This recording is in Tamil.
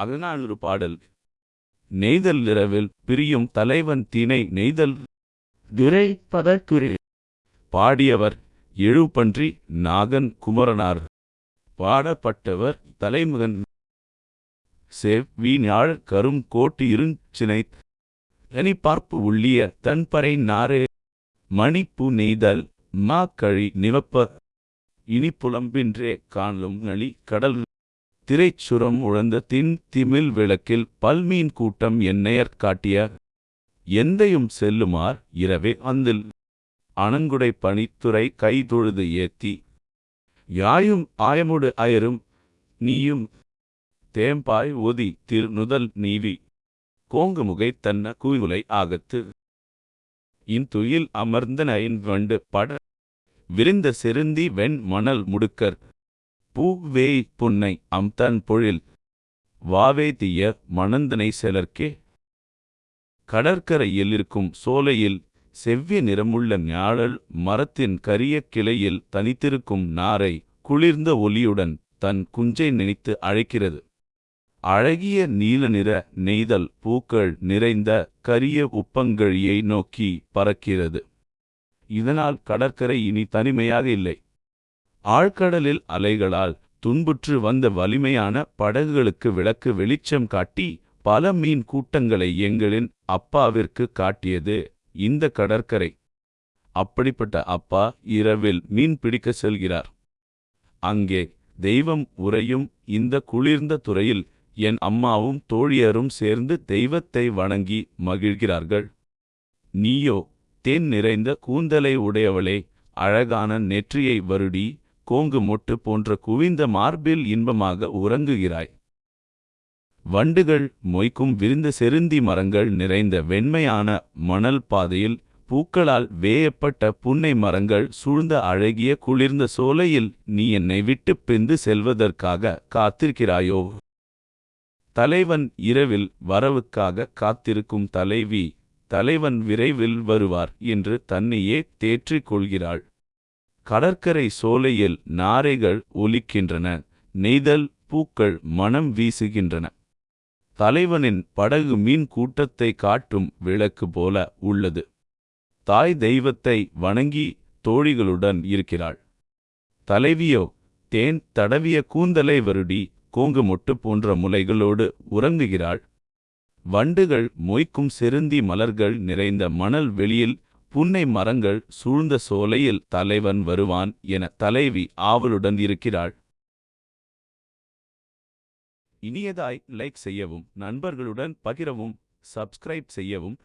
அகநானூறு பாடல். நெய்தல் இரவில் பிரியும் தலைவன் தினை நெய்தல். துரை பாடியவர் எழுபன்றி நாகன் குமரனார். பாடப்பட்டவர் தலைமகன் செவ்விஞாழ் கரும் கோட்டு இருஞ்சினை. தனி பார்ப்பு உள்ளிய தன்பறை நாரே மணிப்பு நெய்தல் மா கழி நிவப்ப. இனி புலம்பின்றே காணலும் நளி கடல். திரைச்சுரம் உழந்த தின் திமில் விளக்கில் பல்மீன் கூட்டம் என்னையர் காட்டிய எந்தையும் செல்லுமார் இரவே அந்தில். அணங்குடை பணித்துறை கைதொழுது ஏத்தி யாயும் ஆயமுடு அயரும் நீயும் தேம்பாய் ஒதி திருநுதல் நீவி கோங்குமுகை தன்ன குயுலை ஆகத்து. இன்துயில் இன் வண்டு பட விரிந்த செருந்தி வெண் மணல் முடுக்கர் பூவேய் புன்னை அம்தன் பொழில். வாவே தீய மணந்தனை செலர்க்கே. கடற்கரையில் இருக்கும் சோலையில் செவ்விய நிறமுள்ள ஞாழல் மரத்தின் கரிய கிளையில் தனித்திருக்கும் நாரை குளிர்ந்த ஒலியுடன் தன் குஞ்சை நினைத்து அழைக்கிறது. அழகிய நீல நிற நெய்தல் பூக்கள் நிறைந்த கரிய உப்பங்கழியை நோக்கி பறக்கிறது. இதனால் கடற்கரை இனி தனிமையாக இல்லை. ஆழ்கடலில் அலைகளால் துன்புற்று வந்த வலிமையான படகுகளுக்கு விளக்கு வெளிச்சம் காட்டி பல மீன் கூட்டங்களை எங்களின் அப்பாவிற்கு காட்டியது இந்த கடற்கரை. அப்படிப்பட்ட அப்பா இரவில் மீன் பிடிக்க செல்கிறார். அங்கே தெய்வம் உறையும் இந்த குளிர்ந்த துறையில் என் அம்மாவும் தோழியரும் சேர்ந்து தெய்வத்தை வணங்கி மகிழ்கிறார்கள். நீயோ தேன் நிறைந்த கூந்தலை உடையவளே அழகான நெற்றியை வருடி கோங்கு மொட்டு போன்ற குவிந்த மார்பில் இன்பமாக உறங்குகிறாய். வண்டுகள் மொய்க்கும் விரிந்த செருந்தி மரங்கள் நிறைந்த வெண்மையான மணல் பாதையில் பூக்களால் வேயப்பட்ட புன்னை மரங்கள் சூழ்ந்த அழகிய குளிர்ந்த சோலையில் நீ என்னை விட்டு பிந்து செல்வதற்காக காத்திருக்கிறாயோ? தலைவன் இரவில் வரவுக்காக காத்திருக்கும் தலைவி தலைவன் விரைவில் வருவார் என்று தன்னையே தேற்றிக் கொள்கிறாள். கடற்கரை சோலையில் நாரைகள் ஒலிக்கின்றன நெய்தல் பூக்கள் மனம் வீசுகின்றன. தலைவனின் படகு மீன் கூட்டத்தை காட்டும் விளக்கு போல உள்ளது. தாய் தெய்வத்தை வணங்கி தோழிகளுடன் இருக்கிறாள். தலைவியோ தேன் தடவிய கூந்தலை வருடி கோங்கு மொட்டு போன்ற முலைகளோடு உறங்குகிறாள். வண்டுகள் மொய்க்கும் செருந்தி மலர்கள் நிறைந்த மணல் வெளியில் புன்னை மரங்கள் சூழ்ந்த சோலையில் தலைவன் வருவான் என தலைவி ஆவலுடன் இருக்கிறாள். இனியதாய் லைக் செய்யவும் நண்பர்களுடன் பகிரவும் சப்ஸ்கிரைப் செய்யவும்.